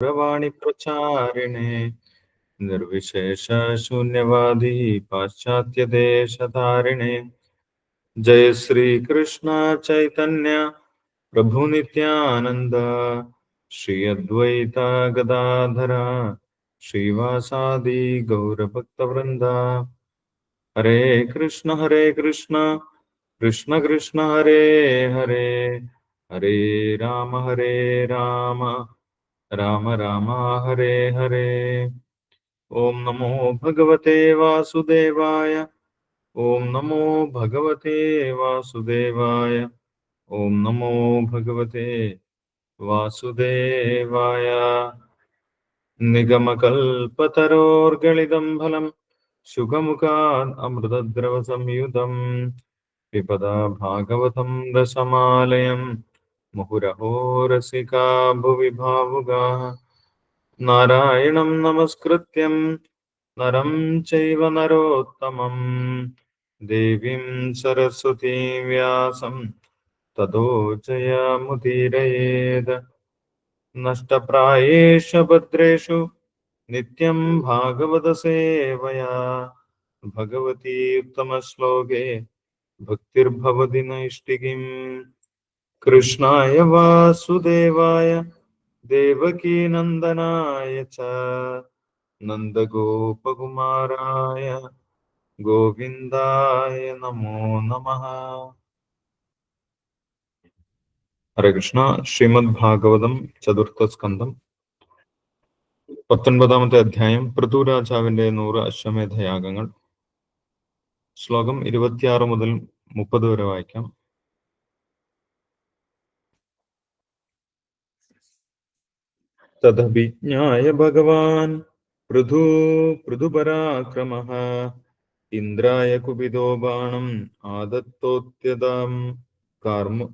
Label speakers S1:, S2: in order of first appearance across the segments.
S1: പ്രവാണി പ്രചാരിണേ നിർവിശേഷ ശൂന്യവാദി പാശ്ചാത്യ ദേശധാരിണേ ജയ ശ്രീ കൃഷ്ണ ചൈതന്യ പ്രഭു നിത്യാനന്ദ ശ്രീ അദ്വൈത ഗദാധര ശ്രീവാസാദി ഗൗരഭക്തവൃന്ദ ഹരേ കൃഷ്ണ ഹരേ കൃഷ്ണ കൃഷ്ണ കൃഷ്ണ ഹരേ ഹരേ ഹരേ രാമ രാമ ഹരേ ഹരേ ഓം നമോ ഭഗവതേ വാസുദേവായ ഓം നമോ ഭഗവതേ വാസുദേവായ ഓം നമോ ഭഗവതേ വാസുദേവായ നിഗമകൽപതരോർഗളിതം ഫലം ശുഖമുഖാൻ അമൃതദ്രവ സംയുതം വിപദാ ഭാഗവതം ദശമാലയം മുഹുരഹോ രസികാ ഭുവി ഭാവുകാ നാരായണം നമസ്കൃത്യം നരം ചൈവ നരോത്തമം ദേവീം സരസ്വതീം വ്യാസം തതോ ജയമുദീരയേത് നഷ്ടപ്രായേഷു ഭദ്രേഷു നിത്യം ഭാഗവത സേവയാ ഭഗവതി ഉത്തമശ്ലോകേ ഭക്തിർഭവതി നൈഷ്ഠികിം കൃഷ്ണായ വാസുദേവായ ദേവകീനന്ദനായ ച നന്ദഗോപകുമാരായ ഗോവിന്ദായ നമോ നമ. ഹരേ കൃഷ്ണ. ശ്രീമദ് ഭാഗവതം ചതുർത്ഥ സ്കന്ധം. പത്തൊൻപതാമത്തെ അധ്യായം പൃഥുരാജാവിന്റെ നൂറ് അശ്വമേധയാഗങ്ങൾ. ശ്ലോകം ഇരുപത്തിയാറ് മുതൽ മുപ്പത് വരെ വായിക്കാം. തദഭിജ്ഞായ ഭഗവാൻ പൃഥു പൃഥുപരാക്രമഃ ഇന്ദ്രായ കുപിതോ ബാണം ആദത്തോത്യതാം കാർമു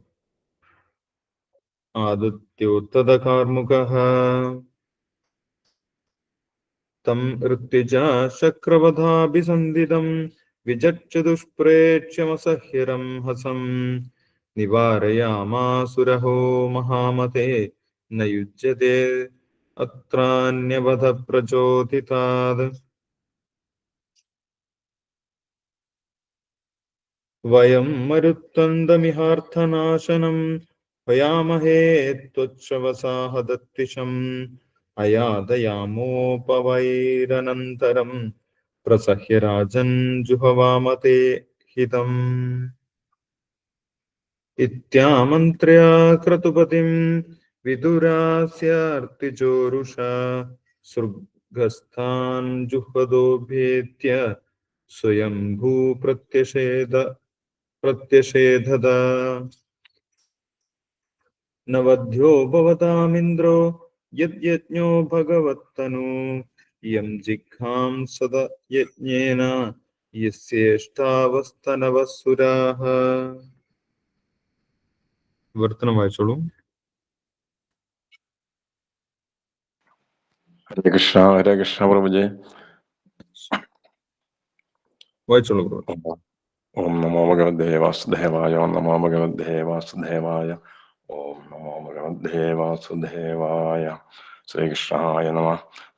S1: ആദിത്യോത്തത കാർമുകः തം ഋത്വിജ ശക്രവധാഭിസന്ധിതം വിചക്ഷുദുഷ്പ്രേക്ഷ്യമസഹ്യരം ഹസം നിവാരയാമാസുരഹോ മഹാമതേ न അത്രാന്യപഥ പ്രചോദിതാത് വയം മരുത്വന്തമിഹാർത്ഥനാശനം ഭയാമഹേ ത്വക്ഷവസാഹദത്വിഷം അയാതയാമോപവൈരനന്തരം പ്രസഹ്യരാജൻ ജുഹവാമതേ ഹിതം. ഇത്യാമന്ത്ര്യാ വിദുരാസ്യാർത്തിചോരുഷ സൃഗസ്ഥാൻ ജുഹദോഭേദ്യ സ്വയം ഭൂ പ്രത്യഷേധ പ്രത്യഷേധത. നവധ്യോ ഭവതാമിന്ദ്രോ യജ്ഞോ ഭഗവത്തനു യം ജിഘാം സദ യജ്ഞേന യസ്യേഷ്ടാവസ്തനവസുരാഹ വിവർത്തനം വായിച്ചോളൂ.
S2: ഹരേ കൃഷ്ണ ഹരേ കൃഷ്ണ പ്രഭുജി.
S1: വായിച്ചോളൂ പ്രഭു.
S2: ഓം നമോ ഭഗവതേ വാസുദേവായ ഓം നമോ ഭഗവതേ വാസുദേവായ ഓം നമോ ഭഗവതേ വാസുദേവായ. ശ്രീകൃഷ്ണായ നമ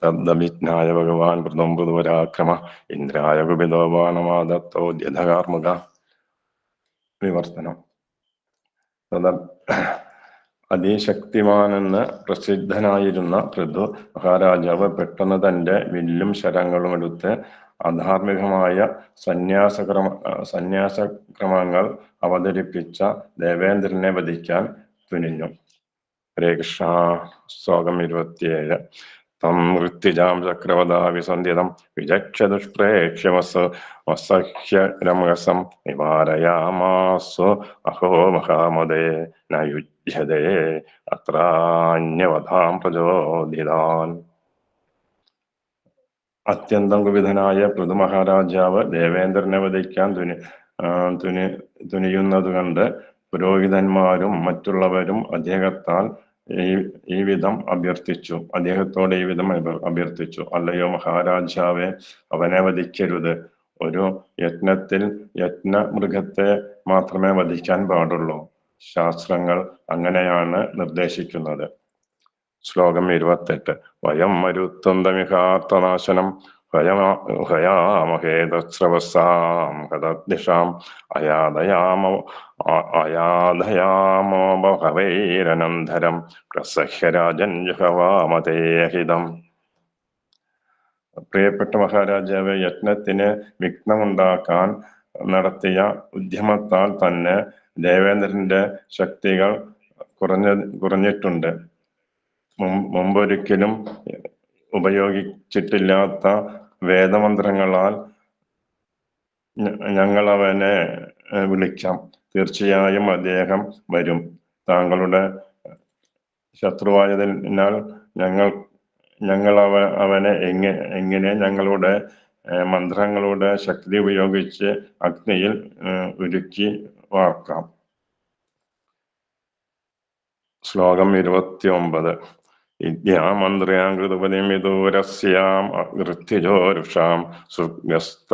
S2: തദ്ദവിജ്ഞായ ഭഗവാൻ പ്രഥം പുതുപരാക്രമ ഇന്ദ്രായ കുപിതോപാനമാദത്തോ ബാണമാദത്തോദ്യധകാർമുക വിവർത്തനം. തദ അതിശക്തിമാനെന്ന് പ്രസിദ്ധനായിരുന്ന പൃഥു മഹാരാജാവ് പെട്ടെന്ന് തന്റെ വില്ലും ശരങ്ങളും എടുത്ത് അധാർമികമായ സന്യാസക്രമ സന്യാസക്രമങ്ങൾ അവതരിപ്പിച്ച ദേവേന്ദ്രനെ വധിക്കാൻ തുനിഞ്ഞു. ഹരേ കൃഷ്ണ ശ്ലോകം ഇരുപത്തിയേഴ്. തം വൃത്തിജാം ചക്രവതാവിസന്ധിതം ദുഷ്പ്രേക്ഷ്യമസ് വസഹ്യരമസം നിവാരയാമാസു. അഹോ മഹാമദേ ന യുജ്യതേ അത്രാന്യവധാം പ്രചോദിതാൻ. അത്യന്തം കുപിതനായ പൃഥു മഹാരാജാവ് ദേവേന്ദ്രനെ വധിക്കാൻ തുനി തുനി തുനിയുന്നത് കണ്ട് പുരോഹിതന്മാരും മറ്റുള്ളവരും അദ്ദേഹത്താൽ ഈ ഈ വിധം അഭ്യർത്ഥിച്ചു. അദ്ദേഹത്തോട് ഈ വിധം അഭ്യർത്ഥിച്ചു. അല്ലയോ മഹാരാജാവെ അവനെ വധിക്കരുത്. ഒരു യജ്ഞത്തിൽ യജ്ഞ മൃഗത്തെ മാത്രമേ വധിക്കാൻ പാടുള്ളൂ. ശാസ്ത്രങ്ങൾ അങ്ങനെയാണ് നിർദ്ദേശിക്കുന്നത്. ശ്ലോകം ഇരുപത്തെട്ട്. വയം മരുത്വന്തമിഹാർത്ഥനാശനം ഹയമാ ഹയാമഹേതസ്രവസാം ഹതദിഷാം അയാതയാമോ ബഹവൈരനന്തരം പ്രസഹ്യരാജൻ ജുഹവാമതേഹിതം പ്രിയപ്പെട്ട മഹാരാജാവ് യജ്ഞത്തിന് വിഘ്നമുണ്ടാക്കാൻ നടത്തിയ ഉദ്യമത്താൽ തന്നെ ദേവേന്ദ്രന്റെ ശക്തികൾ കുറഞ്ഞ കുറഞ്ഞിട്ടുണ്ട്. മുമ്പൊരിക്കലും ഉപയോഗിച്ചിട്ടില്ലാത്ത വേദമന്ത്രങ്ങളാൽ ഞങ്ങൾ അവനെ വിളിക്കാം. തീർച്ചയായും അദ്ദേഹം വരും. താങ്കളുടെ ശത്രുവായതിനാൽ ഞങ്ങൾ ഞങ്ങൾ അവ അവനെ എങ്ങനെ എങ്ങനെ ഞങ്ങളുടെ മന്ത്രങ്ങളുടെ ശക്തി ഉപയോഗിച്ച് അഗ്നിയിൽ ഉരുക്കി വാർക്കാം ശ്ലോകം ഇരുപത്തി ഒമ്പത് വിദ്യാമന്ത്രയാം കൃതപതിം വിദൂരസ്യാം ഋത്വിജോരുഷാം സുഗസ്ത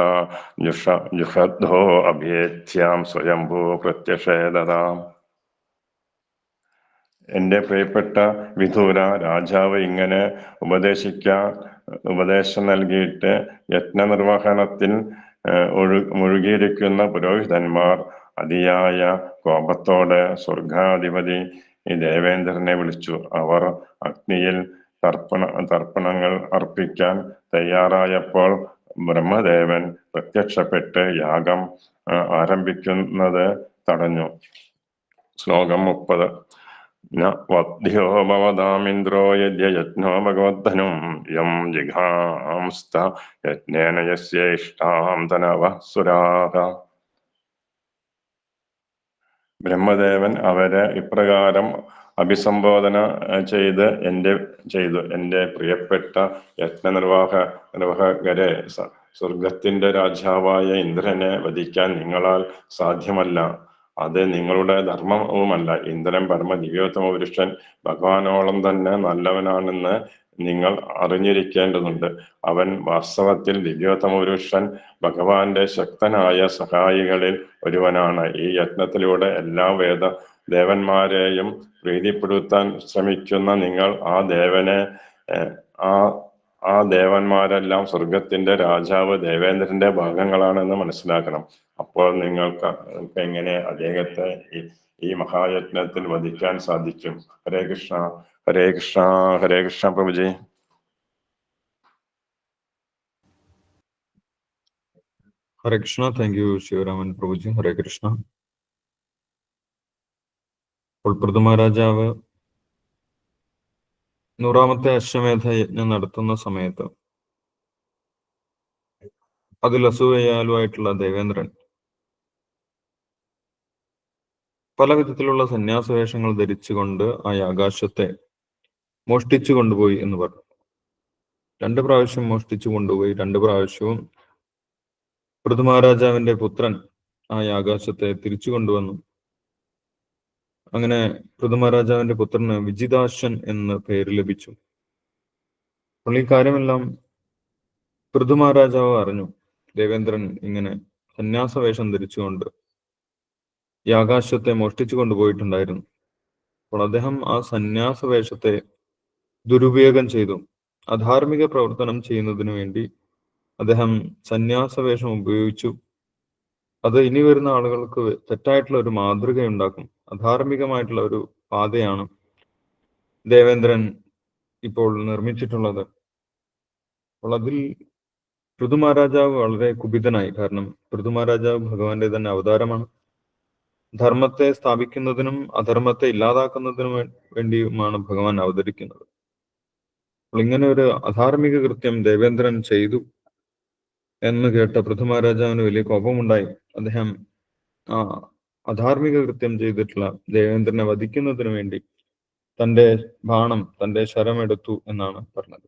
S2: ജുഷ ജുഷദ്ധോ അഭ്യേത്യാം സ്വയംഭൂ പ്രത്യഷേദതാം എന്റെ പ്രിയപ്പെട്ട വിധൂര രാജാവ് ഇങ്ങനെ ഉപദേശിക്കാൻ ഉപദേശം നൽകിയിട്ട് യജ്ഞനിർവഹണത്തിൽ നിർവഹണത്തിൽ ഒഴു- മുഴുകിയിരിക്കുന്ന പുരോഹിതന്മാർ അതിയായ കോപത്തോടെ സ്വർഗാധിപതി ദേവേന്ദ്രനെ വിളിച്ചു. അവർ അഗ്നിയിൽ തർപ്പണ തർപ്പണങ്ങൾ അർപ്പിക്കാൻ തയ്യാറായപ്പോൾ ബ്രഹ്മദേവൻ പ്രത്യക്ഷപ്പെട്ട് യാഗം ആരംഭിക്കുന്നത് തടഞ്ഞു. ശ്ലോകം മുപ്പത്. ന വധ്യോ ഭവതാമിന്ദ്രോ യജ്ഞോ ഭഗവദ്ധനും യം ജിഘാംസ്ത യജ്ഞേന യസ്യേഷ്ടാം തനവ സുരാഹ ബ്രഹ്മദേവൻ അവരെ ഇപ്രകാരം അഭിസംബോധന ചെയ്ത് എന്റെ ചെയ്തു. എന്റെ പ്രിയപ്പെട്ട യജ്ഞനിർവാഹ നിർവാഹകരെ സ- സ്വർഗത്തിന്റെ രാജാവായ ഇന്ദ്രനെ വധിക്കാൻ നിങ്ങളാൽ സാധ്യമല്ല. അത് നിങ്ങളുടെ ധർമ്മവുമല്ല. ഇന്ദ്രൻ പരമ ദിവ്യോത്തമ പുരുഷൻ ഭഗവാനോളം തന്നെ നല്ലവനാണെന്ന് നിങ്ങൾ അറിഞ്ഞിരിക്കേണ്ടതുണ്ട്. അവൻ വാസ്തവത്തിൽ ദിവ്യോത്തമപുരുഷൻ ഭഗവാന്റെ ശക്തനായ സഹായികളിൽ ഒരുവനാണ്. ഈ യത്നത്തിലൂടെ എല്ലാ വേദ ദേവന്മാരെയും പ്രീതിപ്പെടുത്താൻ ശ്രമിക്കുന്ന നിങ്ങൾ ആ ദേവനെ ആ ആ ദേവന്മാരെല്ലാം സ്വർഗത്തിന്റെ രാജാവ് ദേവേന്ദ്രന്റെ ഭാഗങ്ങളാണെന്ന് മനസ്സിലാക്കണം. അപ്പോൾ നിങ്ങൾക്ക് എങ്ങനെ അദ്ദേഹത്തെ ഈ ഈ മഹായജ്ഞത്തിൽ വധിക്കാൻ സാധിക്കും? ഹരേ കൃഷ്ണ ഹരേ കൃഷ്ണ ഹരേ കൃഷ്ണ പ്രഭുജി.
S1: ഹരേ കൃഷ്ണ താങ്ക് യു ശിവരാമൻ പ്രഭുജി. ഹരേ കൃഷ്ണ. അപ്പോൾ പ്രഥമ രാജാവ് നൂറാമത്തെ അശ്വമേധ യജ്ഞം നടത്തുന്ന സമയത്ത് അതിൽ അസുവയാലുമായിട്ടുള്ള ദേവേന്ദ്രൻ പല വിധത്തിലുള്ള സന്യാസവേഷങ്ങൾ ധരിച്ചുകൊണ്ട് ആ ആകാശത്തെ മോഷ്ടിച്ചു കൊണ്ടുപോയി എന്ന് പറഞ്ഞു. രണ്ട് പ്രാവശ്യം മോഷ്ടിച്ചു കൊണ്ടുപോയി രണ്ട് പ്രാവശ്യവും പൃഥ്വിരാജാവിന്റെ പുത്രൻ ആ ആകാശത്തെ തിരിച്ചു കൊണ്ടുവന്നു. അങ്ങനെ പ്രഥമരാജാവിന്റെ പുത്രന് വിജിതാശൻ എന്ന പേര് ലഭിച്ചു. അപ്പോൾ ഈ കാര്യമെല്ലാം പ്രഥമരാജാവ് അറിഞ്ഞു. ദേവേന്ദ്രൻ ഇങ്ങനെ സന്യാസവേഷം ധരിച്ചുകൊണ്ട് ഈ ആകാശത്തെ മോഷ്ടിച്ചു കൊണ്ടുപോയിട്ടുണ്ടായിരുന്നു. അപ്പോൾ അദ്ദേഹം ആ സന്യാസവേഷത്തെ ദുരുപയോഗം ചെയ്തു. അധാർമിക പ്രവർത്തനം ചെയ്യുന്നതിന് വേണ്ടി അദ്ദേഹം സന്യാസവേഷം ഉപയോഗിച്ചു. അത് ഇനി വരുന്ന ആളുകൾക്ക് തെറ്റായിട്ടുള്ള ഒരു മാതൃക ഉണ്ടാക്കും അധാർമികമായിട്ടുള്ള ഒരു പാതയാണ് ദേവേന്ദ്രൻ ഇപ്പോൾ നിർമ്മിച്ചിട്ടുള്ളത്. അപ്പോൾ അതിൽ പൃഥുമാരാജാവ് വളരെ കുപിതനായി. കാരണം പൃഥുമാരാജാവ് ഭഗവാന്റെ തന്നെ അവതാരമാണ്. ധർമ്മത്തെ സ്ഥാപിക്കുന്നതിനും അധർമ്മത്തെ ഇല്ലാതാക്കുന്നതിനും വേണ്ടിയുമാണ് ഭഗവാൻ അവതരിക്കുന്നത്. അപ്പോൾ ഇങ്ങനെ ഒരു അധാർമിക കൃത്യം ദേവേന്ദ്രൻ ചെയ്തു എന്ന് കേട്ട പൃഥുമാരാജാവിന് വലിയ കോപമുണ്ടായി. അദ്ദേഹം ആ അധാർമിക കൃത്യം ചെയ്തിട്ടുള്ള ദേവേന്ദ്രനെ വധിക്കുന്നതിന് വേണ്ടി തന്റെ ബാണം തന്റെ ശരമെടുത്തു എന്നാണ് പറഞ്ഞത്.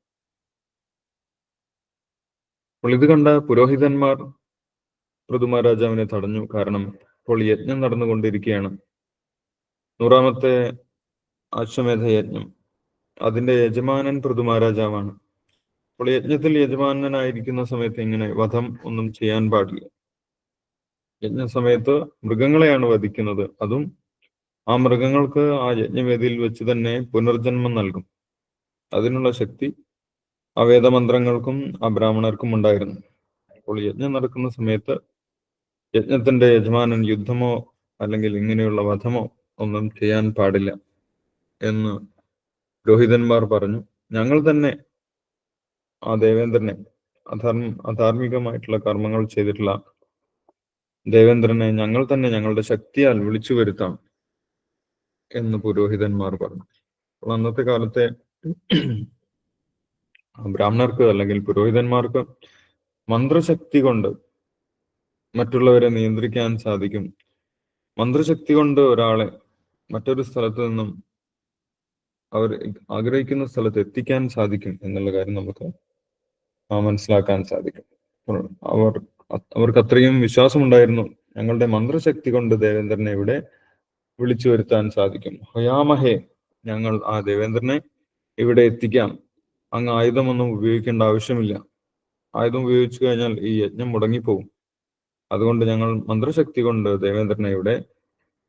S1: അപ്പോൾ ഇത് കണ്ട പുരോഹിതന്മാർ പൃഥുമഹാരാജാവിനെ തടഞ്ഞു. കാരണം ഇപ്പോൾ യജ്ഞം നടന്നുകൊണ്ടിരിക്കുകയാണ്. നൂറാമത്തെ അശ്വമേധ യജ്ഞം അതിന്റെ യജമാനൻ പൃഥു മഹാരാജാവാണ് അപ്പോൾ യജ്ഞത്തിൽ യജമാനനായിരിക്കുന്ന സമയത്ത് ഇങ്ങനെ വധം ഒന്നും ചെയ്യാൻ പാടില്ല. യജ്ഞ സമയത്ത് മൃഗങ്ങളെയാണ് വധിക്കുന്നത്. അതും ആ മൃഗങ്ങൾക്ക് ആ യജ്ഞവേദിയിൽ വെച്ച് തന്നെ പുനർജന്മം നൽകും. അതിനുള്ള ശക്തി ആ വേദമന്ത്രങ്ങൾക്കും ആ ബ്രാഹ്മണർക്കും ഉണ്ടായിരുന്നു. അപ്പോൾ യജ്ഞം നടക്കുന്ന സമയത്ത് യജ്ഞത്തിന്റെ യജമാനൻ യുദ്ധമോ അല്ലെങ്കിൽ ഇങ്ങനെയുള്ള വധമോ ഒന്നും ചെയ്യാൻ പാടില്ല എന്ന് പുരോഹിതന്മാർ പറഞ്ഞു. ഞങ്ങൾ തന്നെ ആ ദേവേന്ദ്രനെ അധർമ്മ അധാർമികമായിട്ടുള്ള കർമ്മങ്ങൾ ചെയ്തിട്ടുള്ള ദേവേന്ദ്രനെ ഞങ്ങൾ തന്നെ ഞങ്ങളുടെ ശക്തിയാൽ വിളിച്ചു വരുത്താം എന്ന് പുരോഹിതന്മാർ പറഞ്ഞു. അപ്പോൾ അന്നത്തെ കാലത്തെ ബ്രാഹ്മണർക്ക് അല്ലെങ്കിൽ പുരോഹിതന്മാർക്ക് മന്ത്രശക്തി കൊണ്ട് മറ്റുള്ളവരെ നിയന്ത്രിക്കാൻ സാധിക്കും. മന്ത്രശക്തി കൊണ്ട് ഒരാളെ മറ്റൊരു സ്ഥലത്ത് നിന്നും അവർ ആഗ്രഹിക്കുന്ന സ്ഥലത്ത് എത്തിക്കാൻ സാധിക്കും എന്നുള്ള കാര്യം നമുക്ക് മനസ്സിലാക്കാൻ സാധിക്കും. അവർ അവർക്ക് അത്രയും വിശ്വാസമുണ്ടായിരുന്നു. ഞങ്ങളുടെ മന്ത്രശക്തി കൊണ്ട് ദേവേന്ദ്രനെ ഇവിടെ വിളിച്ചു വരുത്താൻ സാധിക്കും. ഹയാമഹേ ഞങ്ങൾ ആ ദേവേന്ദ്രനെ ഇവിടെ എത്തിക്കാം. അങ്ങ് ആയുധമൊന്നും ഉപയോഗിക്കേണ്ട ആവശ്യമില്ല. ആയുധം ഉപയോഗിച്ചു കഴിഞ്ഞാൽ ഈ യജ്ഞം മുടങ്ങിപ്പോകും അതുകൊണ്ട് ഞങ്ങൾ മന്ത്രശക്തി കൊണ്ട് ദേവേന്ദ്രനെ ഇവിടെ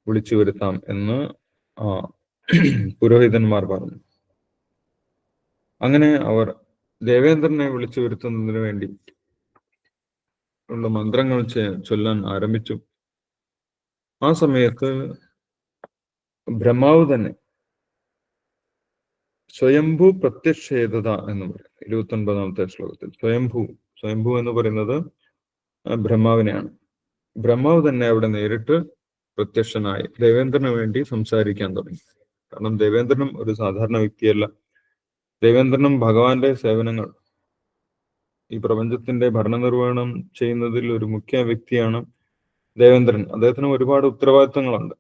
S1: വിളിച്ചു വരുത്താം എന്ന് ആ പുരോഹിതന്മാർ പറഞ്ഞു. അങ്ങനെ അവർ ദേവേന്ദ്രനെ വിളിച്ചു വരുത്തുന്നതിന് വേണ്ടി ഉള്ള മന്ത്രങ്ങൾ ചൊല്ലാൻ ആരംഭിച്ചു. ആ സമയത്ത് ബ്രഹ്മാവ് തന്നെ സ്വയംഭൂ പ്രത്യക്ഷേതത എന്ന് പറയും. ഇരുപത്തി ഒൻപതാമത്തെ ശ്ലോകത്തിൽ സ്വയംഭൂ സ്വയംഭൂ എന്ന് പറയുന്നത് ബ്രഹ്മാവിനെയാണ്. ബ്രഹ്മാവ് തന്നെ അവിടെ നേരിട്ട് പ്രത്യക്ഷനായി ദേവേന്ദ്രന് വേണ്ടി സംസാരിക്കാൻ തുടങ്ങി. കാരണം ദേവേന്ദ്രനും ഒരു സാധാരണ വ്യക്തിയല്ല. ദേവേന്ദ്രനും ഭഗവാന്റെ സേവനങ്ങൾ ഈ പ്രപഞ്ചത്തിന്റെ ഭരണനിർവഹണം ചെയ്യുന്നതിൽ ഒരു മുഖ്യ വ്യക്തിയാണ് ദേവേന്ദ്രൻ. അദ്ദേഹത്തിന് ഒരുപാട് ഉത്തരവാദിത്തങ്ങളുണ്ട്.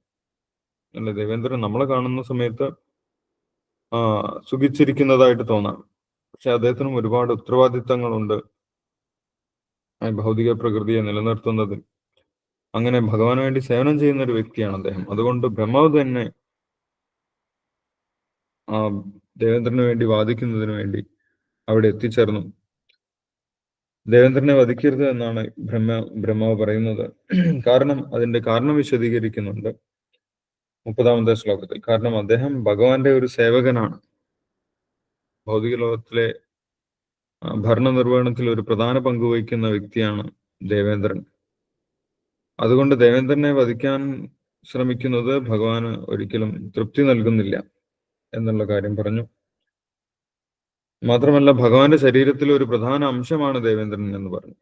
S1: അല്ലെ? ദേവേന്ദ്രൻ നമ്മളെ കാണുന്ന സമയത്ത് സുഖിച്ചിരിക്കുന്നതായിട്ട് തോന്നാം. പക്ഷെ അദ്ദേഹത്തിനും ഒരുപാട് ഉത്തരവാദിത്തങ്ങളുണ്ട് ഭൗതിക പ്രകൃതിയെ നിലനിർത്തുന്നതിൽ. അങ്ങനെ ഭഗവാന് വേണ്ടി സേവനം ചെയ്യുന്ന ഒരു വ്യക്തിയാണ് അദ്ദേഹം. അതുകൊണ്ട് ബ്രഹ്മാവ് തന്നെ ആ ദേവേന്ദ്രന് വേണ്ടി വാദിക്കുന്നതിന് വേണ്ടി അവിടെ എത്തിച്ചേർന്നു. ദേവേന്ദ്രനെ വധിക്കരുത് എന്നാണ് ബ്രഹ്മ ബ്രഹ്മാവ് പറയുന്നത്. കാരണം അതിന്റെ കാരണം വിശദീകരിക്കുന്നുണ്ട് മുപ്പതാമത്തെ ശ്ലോകത്തിൽ. കാരണം അദ്ദേഹം ഭഗവാന്റെ ഒരു സേവകനാണ്. ഭൗതിക ലോകത്തിലെ ഭരണനിർവഹണത്തിൽ ഒരു പ്രധാന പങ്ക് വഹിക്കുന്ന വ്യക്തിയാണ് ദേവേന്ദ്രൻ. അതുകൊണ്ട് ദേവേന്ദ്രനെ വധിക്കാൻ ശ്രമിക്കുന്നത് ഭഗവാന് ഒരിക്കലും തൃപ്തി നൽകുന്നില്ല എന്നുള്ള കാര്യം പറഞ്ഞു. മാത്രമല്ല ഭഗവാന്റെ ശരീരത്തിലെ ഒരു പ്രധാന അംശമാണ് ദേവേന്ദ്രൻ എന്ന് പറഞ്ഞു.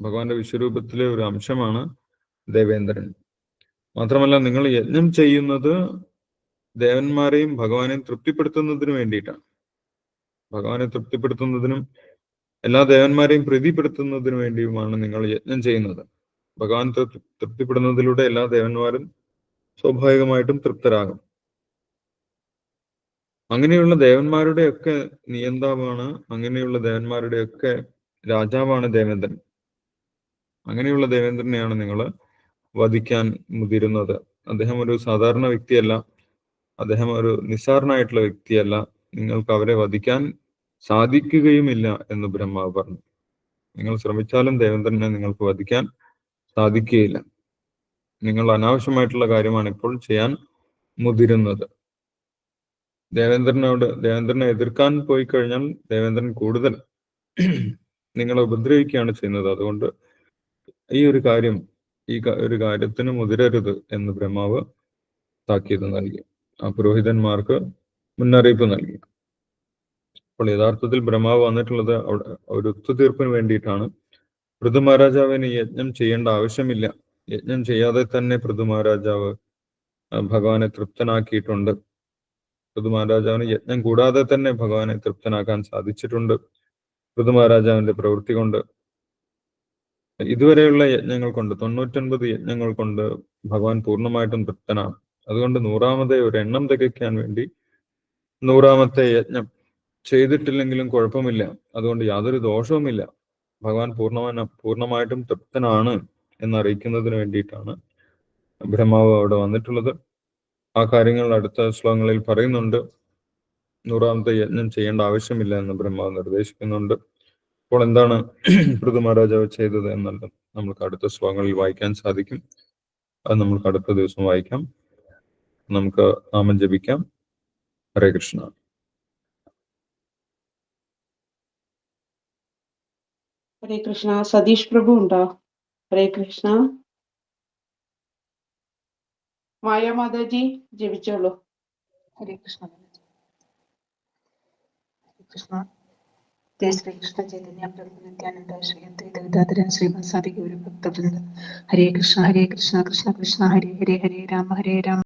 S1: ഭഗവാന്റെ വിശ്വരൂപത്തിലെ ഒരു അംശമാണ് ദേവേന്ദ്രൻ. മാത്രമല്ല നിങ്ങൾ യജ്ഞം ചെയ്യുന്നത് ദേവന്മാരെയും ഭഗവാനെയും തൃപ്തിപ്പെടുത്തുന്നതിന് വേണ്ടിയിട്ടാണ്. ഭഗവാനെ തൃപ്തിപ്പെടുത്തുന്നതിനും എല്ലാ ദേവന്മാരെയും പ്രീതിപ്പെടുത്തുന്നതിനു വേണ്ടിയുമാണ് നിങ്ങൾ യജ്ഞം ചെയ്യുന്നത്. ഭഗവാൻ തൃപ്തിപ്പെടുന്നതിലൂടെ എല്ലാ ദേവന്മാരും സ്വാഭാവികമായിട്ടും തൃപ്തരാകും. അങ്ങനെയുള്ള ദേവന്മാരുടെയൊക്കെ നിയന്താവാണ് അങ്ങനെയുള്ള ദേവന്മാരുടെയൊക്കെ രാജാവാണ് ദേവേന്ദ്രൻ. അങ്ങനെയുള്ള ദേവേന്ദ്രനെയാണ് നിങ്ങൾ വധിക്കാൻ മുതിരുന്നത്. അദ്ദേഹം ഒരു സാധാരണ വ്യക്തിയല്ല. അദ്ദേഹം ഒരു നിസ്സാരനായിട്ടുള്ള വ്യക്തിയല്ല. നിങ്ങൾക്ക് അവരെ വധിക്കാൻ സാധിക്കുകയുമില്ല എന്ന് ബ്രഹ്മാവ് പറഞ്ഞു. നിങ്ങൾ ശ്രമിച്ചാലും ദേവേന്ദ്രനെ നിങ്ങൾക്ക് വധിക്കാൻ സാധിക്കുകയില്ല. നിങ്ങൾ അനാവശ്യമായിട്ടുള്ള കാര്യമാണ് ഇപ്പോൾ ചെയ്യാൻ മുതിരുന്നത്. ദേവേന്ദ്രനോട് ദേവേന്ദ്രനെ എതിർക്കാൻ പോയി കഴിഞ്ഞാൽ ദേവേന്ദ്രൻ കൂടുതൽ നിങ്ങളെ ഉപദ്രവിക്കുകയാണ് ചെയ്യുന്നത്. അതുകൊണ്ട് ഈ ഒരു കാര്യം ഈ ഒരു കാര്യത്തിന് മുതിരരുത് എന്ന് ബ്രഹ്മാവ് താക്കീത് നൽകി. ആ പുരോഹിതന്മാർക്ക് മുന്നറിയിപ്പ് നൽകി. അപ്പോൾ യഥാർത്ഥത്തിൽ ബ്രഹ്മാവ് വന്നിട്ടുള്ളത് അവിടെ ഒരു ഒത്തുതീർപ്പിന് വേണ്ടിയിട്ടാണ്. പൃഥു മഹാരാജാവിന് യജ്ഞം ചെയ്യേണ്ട ആവശ്യമില്ല. യജ്ഞം ചെയ്യാതെ തന്നെ പൃഥു മഹാരാജാവ് ഭഗവാനെ തൃപ്തനാക്കിയിട്ടുണ്ട്. പൃഥു മഹാരാജാവിന് യജ്ഞം കൂടാതെ തന്നെ ഭഗവാനെ തൃപ്തനാക്കാൻ സാധിച്ചിട്ടുണ്ട്. പൃഥു മഹാരാജാവിന്റെ പ്രവൃത്തി കൊണ്ട്. ഇതുവരെയുള്ള യജ്ഞങ്ങൾ കൊണ്ട് തൊണ്ണൂറ്റൊൻപത് യജ്ഞങ്ങൾ കൊണ്ട് ഭഗവാൻ പൂർണമായിട്ടും തൃപ്തനാണ്. അതുകൊണ്ട് നൂറാമതേ ഒരു എണ്ണം തികയ്ക്കാൻ വേണ്ടി നൂറാമത്തെ യജ്ഞം ചെയ്തിട്ടില്ലെങ്കിലും കുഴപ്പമില്ല. അതുകൊണ്ട് യാതൊരു ദോഷവുമില്ല. ഭഗവാൻ പൂർണമാന പൂർണമായിട്ടും തൃപ്തനാണ് എന്നറിയിക്കുന്നതിന് വേണ്ടിയിട്ടാണ് ബ്രഹ്മാവ് അവിടെ വന്നിട്ടുള്ളത്. ആ കാര്യങ്ങൾ അടുത്ത ശ്ലോകങ്ങളിൽ പറയുന്നുണ്ട്. നൂറാമത്തെ യജ്ഞം ചെയ്യേണ്ട ആവശ്യമില്ല എന്ന് ബ്രഹ്മാവ് നിർദ്ദേശിക്കുന്നുണ്ട്. അപ്പോൾ എന്താണ് പൃഥു മഹാരാജാവ് ചെയ്തത് എന്നുള്ളത് നമുക്ക് അടുത്ത ശ്ലോകങ്ങളിൽ വായിക്കാൻ സാധിക്കും. അത് നമുക്ക് അടുത്ത ദിവസം വായിക്കാം. നമുക്ക് നാമം ജപിക്കാം. ഹരേ കൃഷ്ണ.
S3: ഹരേ കൃഷ്ണ സതീഷ് പ്രഭു ഉണ്ടോ? ഹരേ കൃഷ്ണ. മായ മാതാജി ജപിച്ചോളൂ.
S4: ഹരേ കൃഷ്ണ. കൃഷ്ണ. ജയ ശ്രീകൃഷ്ണ ചൈതന്യ പ്രഭു നിത്യാനന്ദ ശ്രീ അദ്വൈത സാധി ഹരേ കൃഷ്ണ ഹരേ കൃഷ്ണ കൃഷ്ണ കൃഷ്ണ ഹരേ ഹരേ ഹരേ രാമ ഹരേ രാമ.